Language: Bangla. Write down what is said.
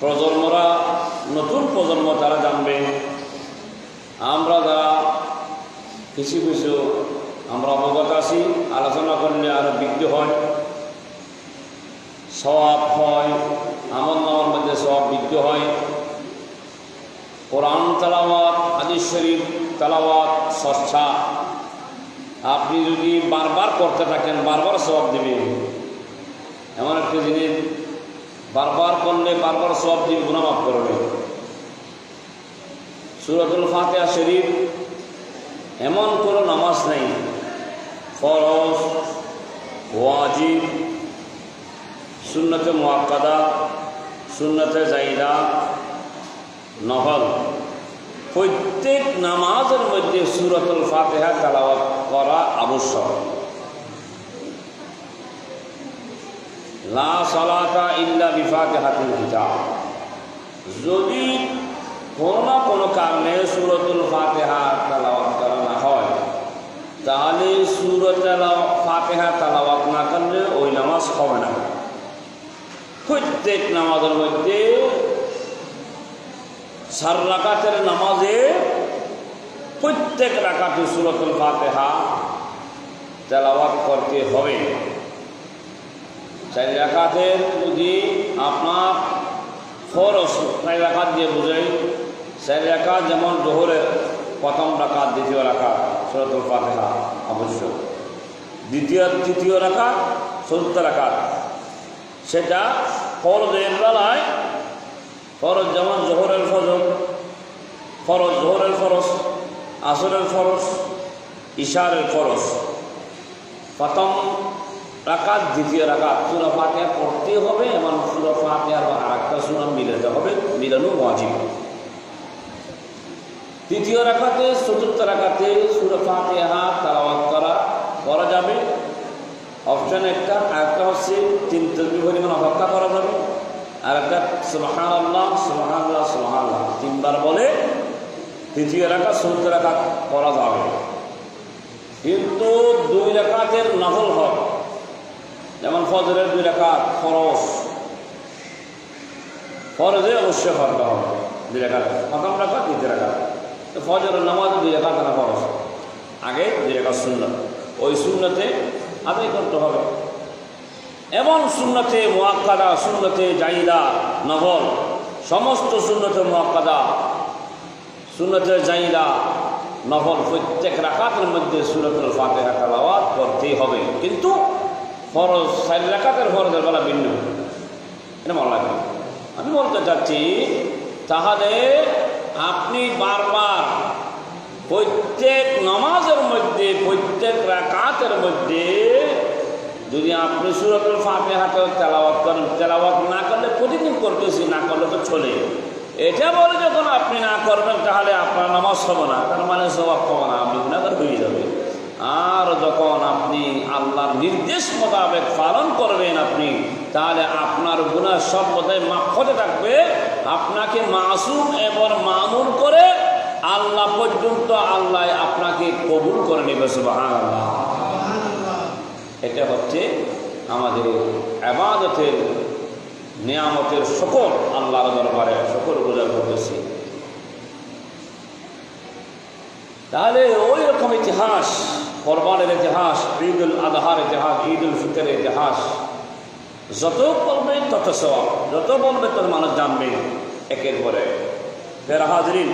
প্রজন্মরা, নতুন প্রজন্ম তারা জানবে, আমরা যারা কিছু কিছু আমরা অবগত আছি, আলোচনা করলে আরও বিজ্ঞ হয় সবাব হয়, আমল নামার মধ্যে সব বিজ্ঞ হয়। কোরআন তালাওয়াত, হাদিস শরীফ তালাওয়াত, সচ্ছা। আপনি যদি বারবার করতে থাকেন, বারবার সব দিবেন। এমন একটা জিনিস বারবার করলে বারবার সব দিন গুণামাফ করবে সুরতুল ফাতেহা শরীফ এমন কোনো নামাজ নেই। ফরজ, ওয়াজিব, সুন্নতে মোয়াক্কাদা সুন্নতে জাইদা নহল প্রত্যেক নামাজের মধ্যে সুরতুল ফাতেহা তালাওয়াত করা আবশ্যক। লা ইল্লা যদি কোনো না কোনো কারণে সুরতুল ফাতেহা তালাওয়াত করা না হয়, তাহলে সুরত ফাতেহা তালাওয়াত না করলে ওই নামাজ হবে না। প্রত্যেক নামাজের মধ্যে সার রাকাতের নামাজে প্রত্যেক রাকাতে সুরতুল ফাতেহা তেলাওয়াত করতে হবে। চার রাকাতের যদি আপনার ফরস চার রাকাত দিয়ে বোঝাই, চার রাকাত যেমন জোহরের প্রথম রাকাত, দ্বিতীয় রাকাত, সুরতুল ফাতেহা আবশ্যক দ্বিতীয়, তৃতীয় রাকাত, চতুর্থ রাকাত। সেটা ফরজের বেলায়, ফরজ যেমন জোহরের ফজর, ফরজ জোহরের ফরজ, আসরের ফরজ, ইশারের ফরজ। প্রথম রাকাত, দ্বিতীয় রাকাত। সুরা ফাতিহা পড়তে হবে, এবং সুরা ফাতিহার আর একটা সুরা মিলাতে হবে, মিলানো ওয়াজিব। তৃতীয় রাখাতে চতুর্থ রাখাতে সুরা ফাতিহা তালাওয়াত করা করা যাবে। অপশন একটা, আরেকটা হচ্ছে তিন তরবি পরিমাণ অপেক্ষা করা যাবে। আর একটা সুলহান আল্লাহ সুলহান আল্লাহ সুলহান আল্লাহ তিনবার বলে তৃতীয় রাখা চতুর্থ রাখা করা যাবে। কিন্তু দুই রাকাতের নফল হক যেমন ফজরের দুই রাকাত ফরস ফরজে অবশ্যই হরতে হবে দুই রাকাত। প্রথম রাকাত, দ্বিতীয় রাকাত। তো ফজরের নামাজ দুই রাকাত না ফরস আগে দুই রাকাত সুন্নত। ওই শূন্যতে আদায় করতে হবে। এবং শূন্যতে মোয়াক্কাদা শূন্যতে জাইদা নভল সমস্ত শূন্যতে মোয়াক্কাদা শূন্যতে জাইদা নভল প্রত্যেক রাকাতের মধ্যে সুরতুল ফাতেহা তালাওয়াত করতেই হবে। কিন্তু ফরজ চার রাকাতের ফরজের বেলা ভিন্ন। এটা মনে লাগে আমি বলতে চাচ্ছি তাহলে আপনি বারবার প্রত্যেক নামাজের মধ্যে, প্রত্যেক রাকাতের মধ্যে যদি আপনি সুরতুল ফাতেহাতে তেলাওয়াত করেন, তেলাওয়াত না করলে প্রতিদিন করতেছি না করলে তো চলে। এটা বলে যখন আপনি না করবেন, তাহলে আপনার নামাজ হবে না। তার মানে স্বভাব হবে না আপনি গুণাগার হয়ে যাবে আর যখন আপনি আল্লাহর নির্দেশ মোতাবেক পালন করবেন আপনি, তাহলে আপনার গুণার সব বোধহয় মাফতে থাকবে। আপনাকে মাসুম এবং মামুন করে আল্লাহ পর্যন্ত আল্লাহ আপনাকে কবুল করে নেবে আল্লাহ এটা হচ্ছে আমাদের আবাদতের নিয়ামতের সকল আল্লাহর দরবারে সকল বোঝা করতেছি তাহলে ওই রকম ইতিহাস কোরবানের ইতিহাস ঈদ উল আজহার ইতিহাস ঈদ উল ফিতরের ইতিহাস। যত বলবে তত সব যত বলবে তত মানুষ জানবে। একের পরে ফের হাজরিন